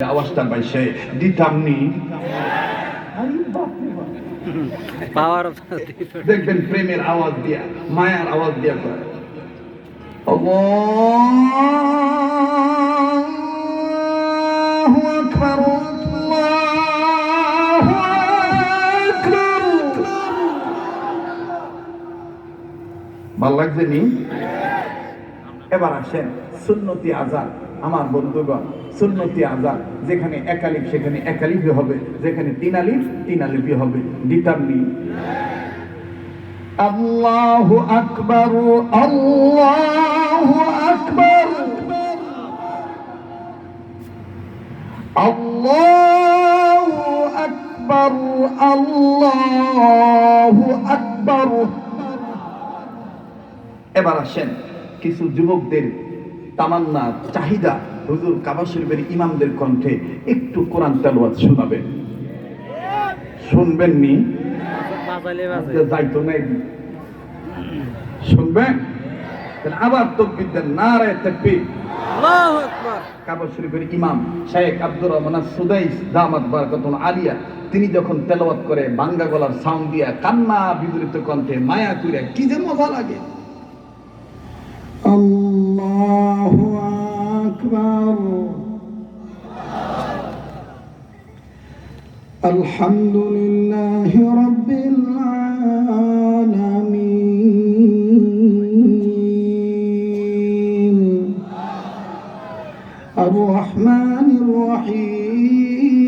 আওয়াজটা পাইছে দিতাম নি। দেখবেন প্রেমের আওয়াজ দিয়া মায়ার আওয়াজ দিয়া করে ভালো লাগছে নি? এবার আসেন সুন্নতি আজান আমার বন্ধুগণ সুন্নতি আজান যেখানে একালিপ সেখানে একালিপি হবে যেখানে তিন আলিফ তিন আলিপি হবে। ডিটারমি আল্লাহু আকবার আল্লাহু আকবার। আল্লাহু আকবার আল্লাহু আকবার। এবার আসেন কিছু যুবকদের তামান্না চাহিদা হুজুর কাবা শরীফের ইমামদের কণ্ঠে একটু কোরআন তেলাওয়াত শোনাবেন। শুনবেন নি যাইতো না এদিন। শুনবেন? আবার তকবির দেন নারায় তাকবীর। কাবা শরীফের ইমাম শেখ আব্দুর রহমান সুদাইস দামাত বারাকাতুল আলিয়া তিনি যখন তেলাওয়াত করে বাঙ্গা গলার সাউন্ড দিয়া কান্না বিদরিত কণ্ঠে মায়া করে কি যে মজা লাগে। الله أكبر. الحمد لله رب العالمين. الرحمن الرحيم.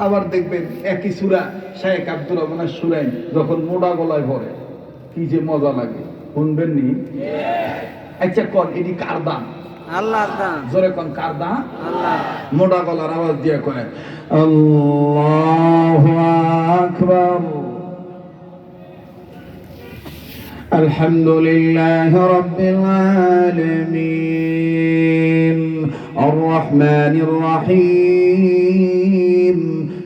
আবার দেখবেন একই সুরা শেখ আব্দুর রহমানের সুরাই যখন মোড়া গলায় ভরে কি যে মজা লাগে শুনবেন নি আচ্ছা কন এটি কার দাম আল্লাহর দান জোরে কন কার দাম আল্লাহ মোটা গলার আওয়াজ দিয়ে কয় আল্লাহু আকবার الحمد لله رب العالمين الرحمن الرحيم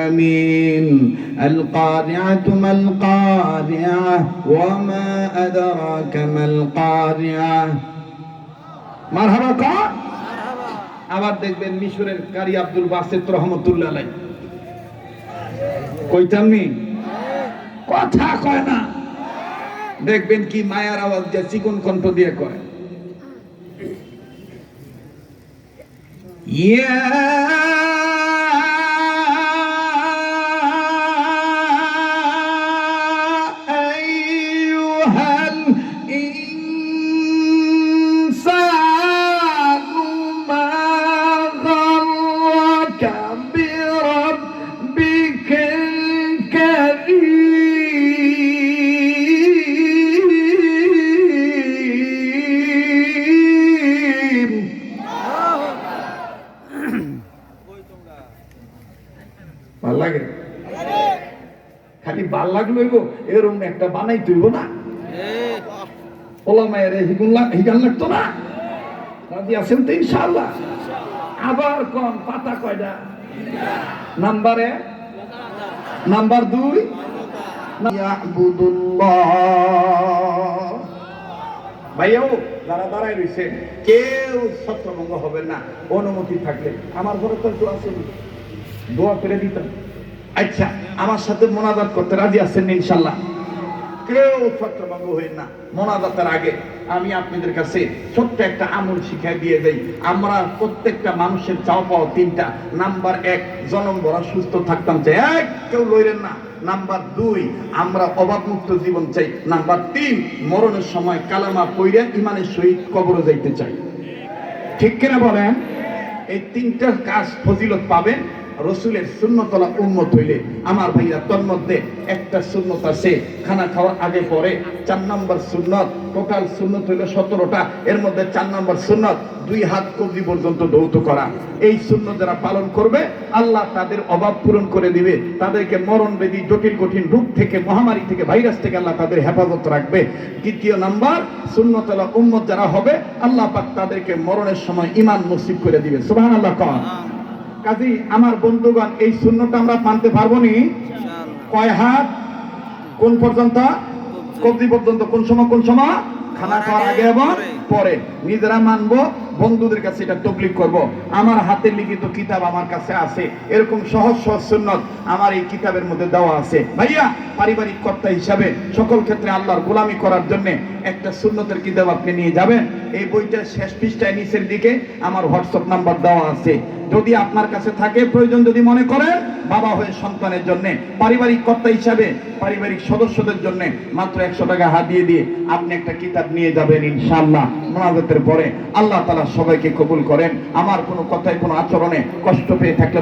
آمين القارعة ما القارعة وما أدراك ما القارعة مرحبا قال আবার দেখবেন মিশরের কারি আব্দুল বাসেত রহমতুল্লাহ আলাই কইতামনি কথা কয় না দেখবেন কি মায়ার আওয়াজ দিয়ে চিকন কণ্ঠ দিয়ে কয় ইয়া ভালো লাগল এরকম একটা বানাই তুইব না? ওলা মায়ের হিগান লাগতো না? রাজি আছেন তো ইনশাআল্লাহ? আবার কম পাতা কয়টা? নাম্বারে নাম্বার দুই? ভাইয়াও, যারা দাঁড়ায় রয়েছে কেউ ছত্রভঙ্গ হবে না, অনুমতি থাকলে। আমার ঘরে তো একটু আসেন দোয়া করে দিতাম। আচ্ছা। আমার সাথে মোনাজাত করতে রাজি আছেন ইনশাল্লাহ কেউ ছত্রভঙ্গ হয়ে না, মোনাজাতের আগে আমি আপনাদের কাছে ছোট্ট একটা আমল শিখাই দিয়ে যাই আমরা প্রত্যেকটা মানুষের চাও পাওয়া তিনটা। নাম্বার এক, জনম ভরা, সুস্থ থাকতাম চাই। এক, কেউ লইলেন না। নাম্বার দুই, আমরা অভাবমুক্ত জীবন চাই। নাম্বার তিন, মরণের সময় কালামা পইরা ইমানের সহিত কবরে যাইতে চাই। ঠিক কিনা বলেন? এই তিনটা কাজ ফজিলত পাবেন। রসুলের শূন্যতলা উন্মত হইলে আমার ভাইয়া তোর মধ্যে একটা শূন্যত আছে, খানা খাওয়ার আগে পরে চার নম্বর সুন্নত, টোটাল সুন্নত হইল সতেরোটা, এর মধ্যে চার নম্বর সুন্নত, দুই হাত কবজি পর্যন্ত দৌত করা। এই শূন্য যারা পালন করবে, আল্লাহ তাদের অভাব পূরণ করে দিবে, তাদেরকে মরণ বেদি জটিল কঠিন রূপ থেকে, মহামারী থেকে, ভাইরাস থেকে আল্লাহ তাদের হেফাজত রাখবে। দ্বিতীয় নাম্বার শূন্যতলা উম্মত যারা হবে, আল্লাহ পাক তাদেরকে মরণের সময় ইমান নসিব করে দিবে। সুবহান আল্লাহ কন। কাজী আমার বন্ধুগণ এই শূন্যটা আমরা মানতে পারব নি। কয় হাত? কোন পর্যন্ত? কবজি পর্যন্ত? কোন সময় কোন সময়? খানা খাওয়ার আগে এবং পরে। নিজেরা মানবো বন্ধুদের কাছে এটা তবলিক করব। আমার হাতে লিখিত কিতাব আমার কাছে আছে। এরকম সহজ সহজ সুন্নত আমার এই কিতাবের মধ্যে দেওয়া আছে। ভাইয়া পারিবারিক কর্তা হিসাবে সকল ক্ষেত্রে আল্লাহর গোলামি করার জন্য একটা সুন্নতের কিতাব আপনি নিয়ে যাবেন। এই বইটার শেষ পৃষ্ঠায় নিচের দিকে আমার হোয়াটসঅ্যাপ নাম্বার দেওয়া আছে। যদি আপনার কাছে থাকে, প্রয়োজন যদি মনে করেন, বাবা হয়ে সন্তানের জন্য, পারিবারিক কর্তা হিসাবে, পারিবারিক সদস্যদের জন্য মাত্র একশো টাকা হাত দিয়ে দিয়ে আপনি একটা কিতাব নিয়ে যাবেন ইনশাআল্লাহ। মোনাজাতের পরে আল্লাহ তালা সবাইকে কবুল করেন। আমার কোনো কথায়, কোনো আচরণে কষ্ট পেয়ে থাকলে